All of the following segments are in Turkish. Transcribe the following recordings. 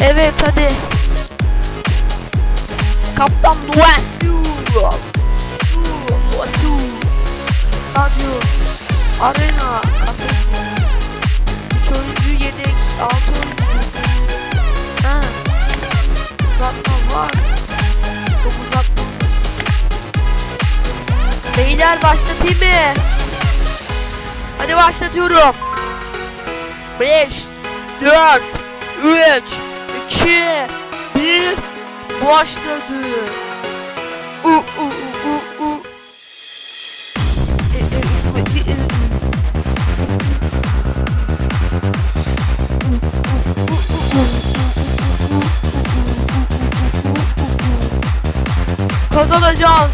Evet hadi. Kaptan. Nuesu. Stadyum. Arena. Kafesi. 3 oyuncu yedek. 6 oyuncu. Ha. Uzatma var. Çok uzatma. Beyler başlatayım mı? Hadi başlatıyorum. 5 4 3 2 1 Başladı. U u u u u. E, e, e. Kazanacağız.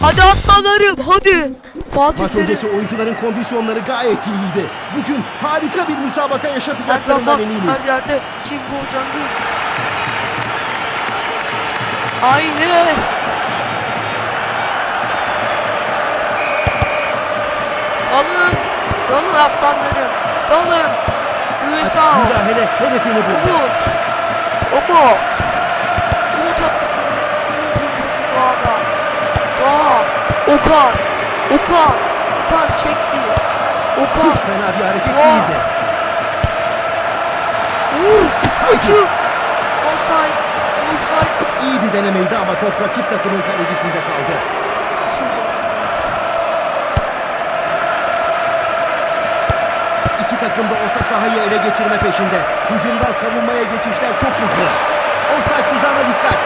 Hadi aslanlarım hadi. Fatih Maç Terim. öncesi oyuncuların kondisyonları gayet iyiydi. Bugün harika bir müsabaka yaşatacaklarından eminiz. her yerde King Bojandı. Aynen. Dalın. Dalın aslanlarım. Dalın. Ünsal. Müdahale hedefini buldu. Umut. Umut. Umut haklısın. Umut haklısın doğada. Doğa. Okan. Okan. Okan çekti. Okan. Hiç fena bir hareket Doğa. değildi. Vur. Uçu. Offside. Offside. İyi bir denemeydi ama top rakip takımın kalecisinde kaldı. İki takım da orta sahayı ele geçirme peşinde. Hücumdan savunmaya geçişler çok hızlı. Offside tuzağına dikkat.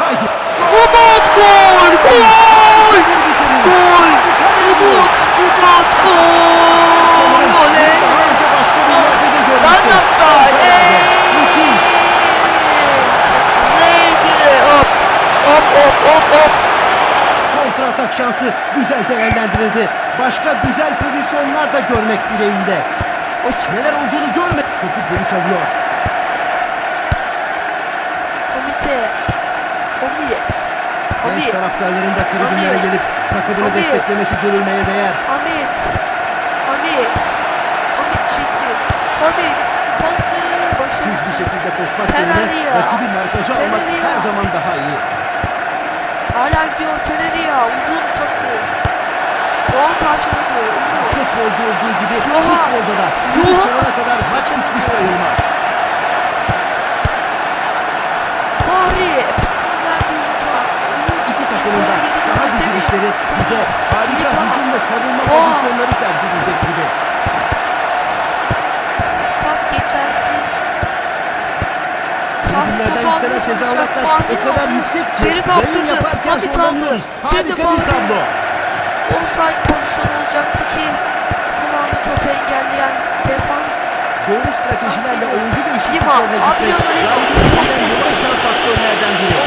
Haydi. Umut gol! Gol! Bir bitiriş. Gol! Harika bir gol. Umut! Umut Sanırım gol! Oley! bunu daha önce başka bir yerde Style. Müthiş. Neydi? Hop! Hop hop hop hop! Kontra atak şansı güzel değerlendirildi. Başka güzel pozisyonlar da görmek dileğiyle. Neler olduğunu görme. Topu geri çalıyor. Komite! Komiyet! Genç taraftarların da tribünlere gelip takımını Hamit. desteklemesi görülmeye değer. Hamit! Hamit! Hamit çekti! Hamit! Pası! Başarılı! Düz bir şekilde koşmak yerine ya. rakibi markaja almak ya. her zaman daha iyi. Hala gidiyor Feneria! Uzun pası! Doğan karşıladı! Umut! Basketbolda olduğu gibi Yohan. futbolda da Yohan. çalana kadar maç bitmiş sayılmaz. Fahri! İki takımın da saha dizilişleri bize harika hücum ve savunma pozisyonları sergileyecek gibi. Tribünlerden yükselen tezahüratlar o kadar yüksek ki yayın yaparken zorlanıyoruz. Harika bir tablo. Offside pozisyonu olacaktı ki anda topu engelleyen defans. Doğru stratejilerle oyuncu değişikliklerine gitmek galibiyetinden yol açan faktörlerden biri.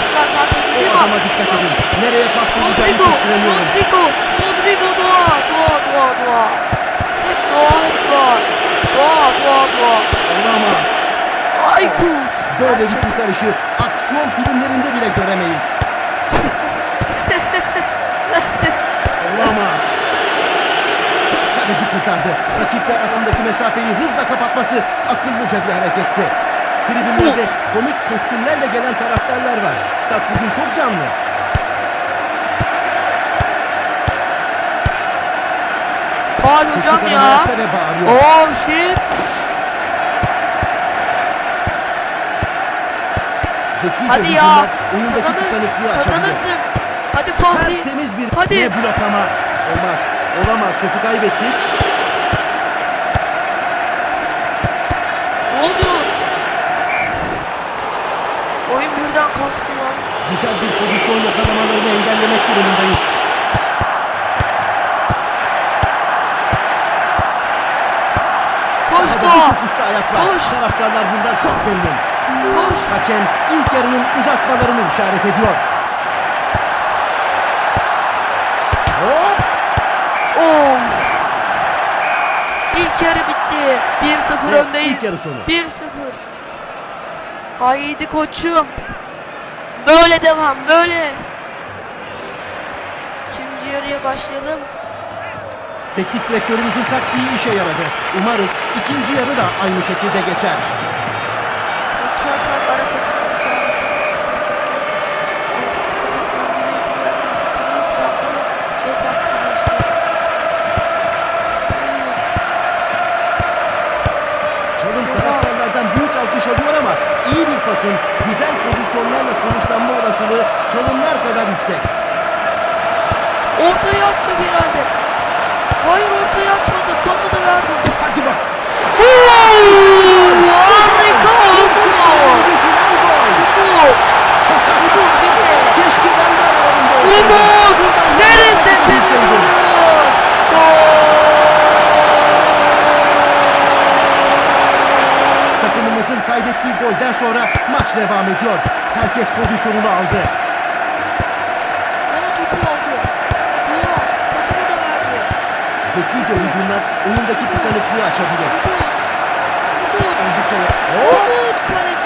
O adama dikkat edin. Nereye paslayacağını kestiremiyorum. Rodrigo, Rodrigo doğa, doğa, doğa, doğa. Hep doğa, hep doğa. Doğa, doğa, doğa. Olamaz. Aykut. Böyle bir kurtarışı aksiyon filmlerinde bile göremeyiz. Olamaz. Kaleci kurtardı. Rakipler arasındaki mesafeyi hızla kapatması akıllıca bir hareketti. Tribünlerde komik kostümlerle gelen taraftarlar var. Stat bugün çok canlı. Teknik hocam ya. ve bağırıyor. Oh shit. Zekice Hadi ya. oyundaki Kazanır, tıkanıklığı aşabilir. kazanırsın. Hadi Fahri. Tertemiz bir Hadi. ne bloklama. Olmaz. Olamaz. Topu kaybettik. Ne oluyor? Oyun birden kastı lan. Güzel bir pozisyon yakalamalarını engellemek durumundayız. Doğa. birçok usta ayak var. Koş. Taraftarlar bundan çok memnun. Hakem ilk yarının uzatmalarını işaret ediyor. Hop! Of. İlk yarı bitti. 1-0 Ve öndeyiz. ilk yarı sonu. 1-0. Haydi koçum. Böyle devam böyle. İkinci yarıya başlayalım. Teknik direktörümüzün taktiği işe yaradı. Umarız ikinci yarı da aynı şekilde geçer. Olasılığı çalımlar kadar yüksek. Ortaya atacak herhalde. Hayır ortaya atmadı. Pası da verdi. Hadi bak. Harika Şu oldu. kırmızı silen gol. Umut. Umut çekil. Keşke ben de aralarında olsaydım. Umut. Buradan Neredesin yapabilseydim. Umut? Kaydettiği golden sonra maç devam ediyor. Herkes pozisyonunu aldı. Ama topu aldı. Doğru. Pasını da verdi. Zekice hücumlar oyundaki tıkanıklığı açabilir. Oldukça... Hop!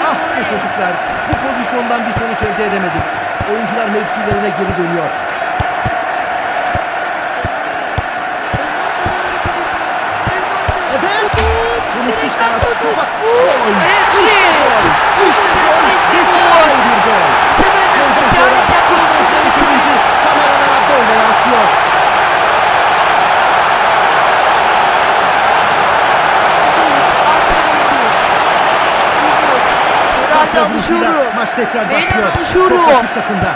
Ah be çocuklar. Bu pozisyondan bir sonuç elde edemedik. Oyuncular mevkilerine geri dönüyor. Sonuçsuz kalan topa gol. İşte gol. İşte gol. Zekice bir gol. Golden sonra futbolcuların sevinci kameralara böyle yansıyor. Vuruşuyla alışıyorum. maç tekrar başlıyor. Top rakip takımda.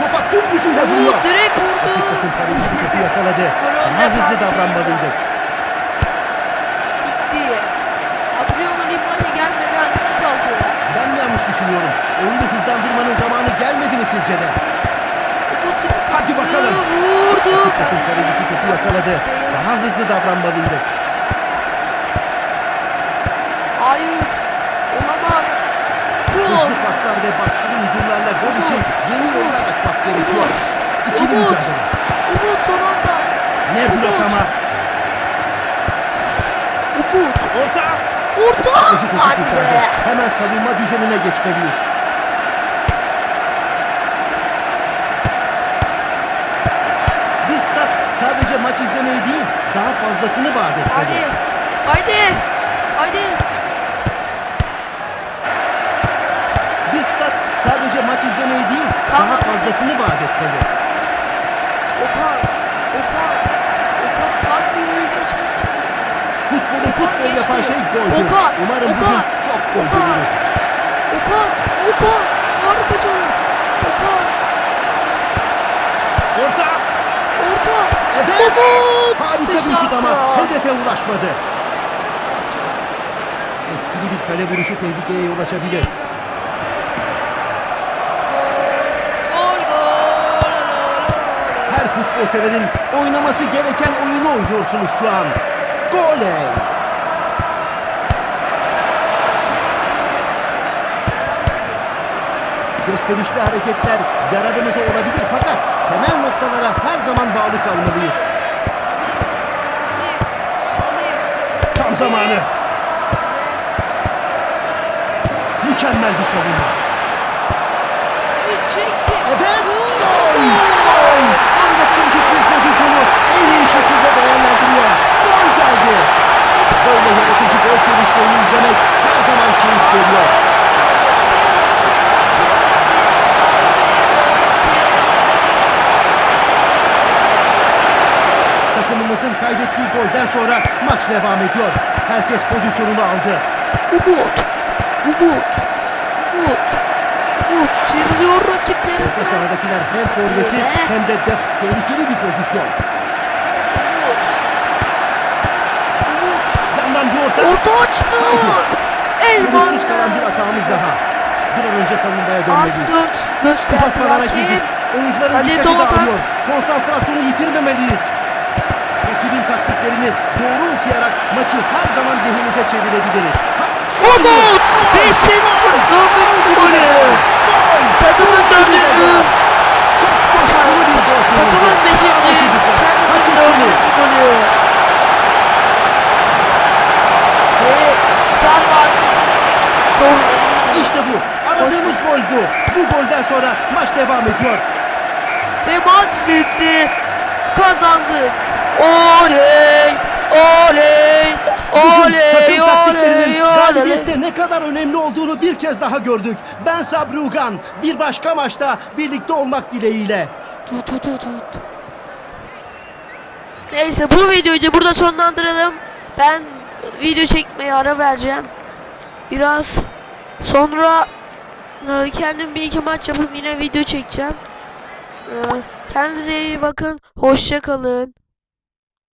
Topa tüm gücüyle vuruyor. Direkt Rakip vurdu. takım kalecisi topu yakaladı. Daha hızlı davranmalıydı. Düşünüyorum? Oyunu hızlandırmanın zamanı gelmedi mi sizce de? Hadi bakalım. Vurdu. Takım kalecisi topu yakaladı. Daha hızlı davranmalıydı. Hayır. Olamaz. Hızlı paslar ve baskılı hücumlarla gol için yeni yollar açmak gerekiyor. İkili mücadele. Umut son anda. Ne blok ama. Umut. Orta. Orta. Kaleci topu Hadi kurtardı. be. Hemen savunma düzenine geçmeliyiz. Bir stat sadece maç izlemeyi değil, daha fazlasını vaat etmeli. Haydi. Haydi. Haydi. Bir stat sadece maç izlemeyi değil, Tamam. daha fazlasını vaat etmeli. Okan. Okan fark bir oyun geçmek çalışıyor. Futbolu futbol yapan şey goldür. Okan, Umarım Okan, bugün çok gol Okan. görürüz. Okan. Okan. Harika çalıyor. Okan. Orta. Orta. Evet. Umut. Harika bir şut ama hedefe ulaşmadı. Etkili bir kale vuruşu tehlikeye yol açabilir. Gol gol. Her futbol severin oynaması gereken oyunu oynuyorsunuz şu an. Goley! Gösterişli hareketler yararımıza olabilir fakat temel noktalara her zaman bağlı kalmalıyız. Tam zamanı. Mükemmel bir savunma. Evet, gol! Gol! Öyle kritik bir pozisyonu en iyi şekilde değerlendiriyor. Gol geldi. Böyle yaratıcı gol sevinçlerini izlemek her zaman keyif veriyor. Takımımızın kaydettiği golden sonra maç devam ediyor. Herkes pozisyonunu aldı. Umut. Umut. Umut. Umut. Çeviriyor rakipleri. Orta sahadakiler hem forveti hem de def tehlikeli bir pozisyon. Umut. Umut. Yandan bir orta. Orta açtı. Elvan. Sonuçsuz kalan bir hatamız daha. Bir an önce savunmaya Artı dönmeliyiz. dört gösterdi. Uzatmalara hakem. girdik. Oyuncuların Hadi dikkati dağılıyor. Konsantrasyonu yitirmemeliyiz. Rakibin taktiklerini doğru okuyarak maçı her zaman lehimize çevirebiliriz. Umut. Beşin. Dördüncü golü. Gol! Takımın dördüncü. Çok coşkulu bir gol sevinci. Takımın beşinci. Kendisinin dördüncü golü. Sarvas. Gol. İşte bu. Aradığımız gol bu. Bu golden sonra maç devam ediyor. Ve maç bitti. Kazandık. Oley! Oley! Oley! takım taktiklerinin galibiyette ne kadar önemli olduğunu bir kez daha gördük. Ben Sabri Ugan. Bir başka maçta birlikte olmak dileğiyle. Tut tut tut tut. Neyse bu videoyu da burada sonlandıralım. Ben video çekmeye ara vereceğim. Biraz sonra e, kendim bir iki maç yapıp yine video çekeceğim. E, Kendinize iyi bakın. Hoşça kalın.